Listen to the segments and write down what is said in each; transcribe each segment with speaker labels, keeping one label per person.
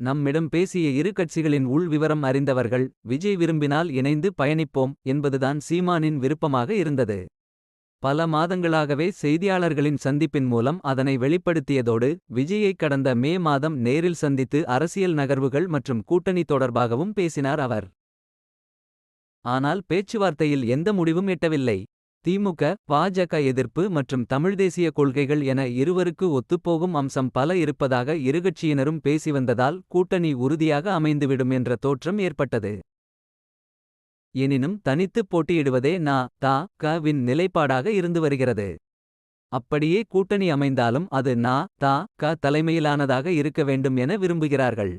Speaker 1: நம்மிடம் பேசிய இரு கட்சிகளின் உள் விவரம் அறிந்தவர்கள் விஜய் விரும்பினால் இணைந்து பயணிப்போம் என்பதுதான் சீமானின் விருப்பமாக இருந்தது. பல மாதங்களாகவே செய்தியாளர்களின் சந்திப்பின் மூலம் அதனை வெளிப்படுத்தியதோடு விஜயை கடந்த மே மாதம் நேரில் சந்தித்து அரசியல் நகர்வுகள் மற்றும் கூட்டணி தொடர்பாகவும் பேசினார் அவர். ஆனால் பேச்சுவார்த்தையில் எந்த முடிவும் எட்டவில்லை. திமுக பாஜக எதிர்ப்பு மற்றும் தமிழ் தேசிய கொள்கைகள் என இருவருக்கு ஒத்துப்போகும் அம்சம் பல இருப்பதாக இருகட்சியினரும் பேசி வந்ததால் கூட்டணி உறுதியாக அமைந்துவிடும் என்ற தோற்றம் ஏற்பட்டது. எனினும் தனித்துப் போட்டியிடுவதே நா தா க வின் நிலைப்பாடாக இருந்து வருகிறது. அப்படியே கூட்டணி அமைந்தாலும் அது நா தா க தலைமையிலானதாக இருக்க வேண்டும் என விரும்புகிறார்கள்.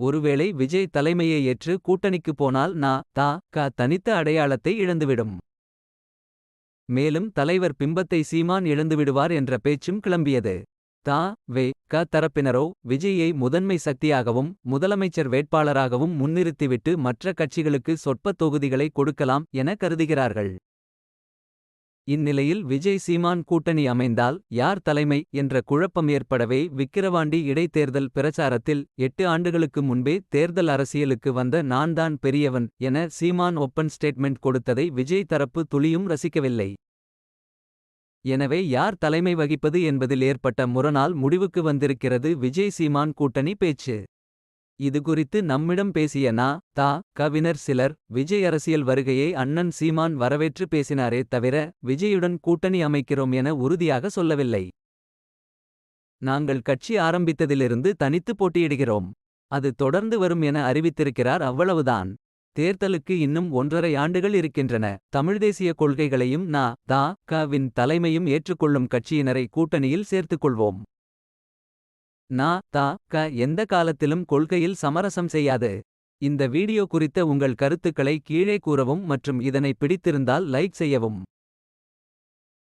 Speaker 1: ஒருவேளை விஜய் தலைமையை ஏற்று கூட்டணிக்கு போனால் நா தா க தனித்த அடையாளத்தை இழந்துவிடும். மேலும் தலைவர் பிம்பத்தை சீமான் இழந்துவிடுவார் என்ற பேச்சும் கிளம்பியது. தா வே க தரப்பினரோ விஜய்யை முதன்மை சக்தியாகவும் முதலமைச்சர் வேட்பாளராகவும் முன்னிறுத்திவிட்டு மற்ற கட்சிகளுக்கு சொற்ப தொகுதிகளை கொடுக்கலாம் என கருதுகிறார்கள். இந்நிலையில் விஜய் சீமான் கூட்டணி அமைந்தால் யார் தலைமை என்ற குழப்பம் ஏற்படவே விக்கிரவாண்டி இடைத்தேர்தல் பிரச்சாரத்தில் எட்டு ஆண்டுகளுக்கு முன்பே தேர்தல் அரசியலுக்கு வந்த நான் தான் பெரியவன் என சீமான் ஓப்பன் ஸ்டேட்மெண்ட் கொடுத்ததை விஜய் தரப்பு துளியும் ரசிக்கவில்லை. எனவே யார் தலைமை வகிப்பது என்பதில் ஏற்பட்ட முரணால் முடிவுக்கு வந்திருக்கிறது விஜய் சீமான் கூட்டணி பேச்சு. இதுகுறித்து நம்மிடம் பேசிய நா தா கவினர் சிலர் விஜய் அரசியல் வருகையை அண்ணன் சீமான் வரவேற்று பேசினாரே தவிர விஜயுடன் கூட்டணி அமைக்கிறோம் என உறுதியாக சொல்லவில்லை. நாங்கள் கட்சி ஆரம்பித்ததிலிருந்து தனித்து போட்டியிடுகிறோம். அது தொடர்ந்து வரும் என அறிவித்திருக்கிறார் அவ்வளவுதான். தேர்தலுக்கு இன்னும் ஒன்றரை ஆண்டுகள் இருக்கின்றன. தமிழ்தேசிய கொள்கைகளையும் நா தா க வின் தலைமையும் ஏற்றுக்கொள்ளும் கட்சியினரை கூட்டணியில் சேர்த்துக்கொள்வோம். நா தா க எந்த காலத்திலும் கொள்கையில் சமரசம் செய்யாது. இந்த வீடியோ குறித்த உங்கள் கருத்துக்களை கீழே கூறவும் மற்றும் இதனை பிடித்திருந்தால் லைக் செய்யவும்.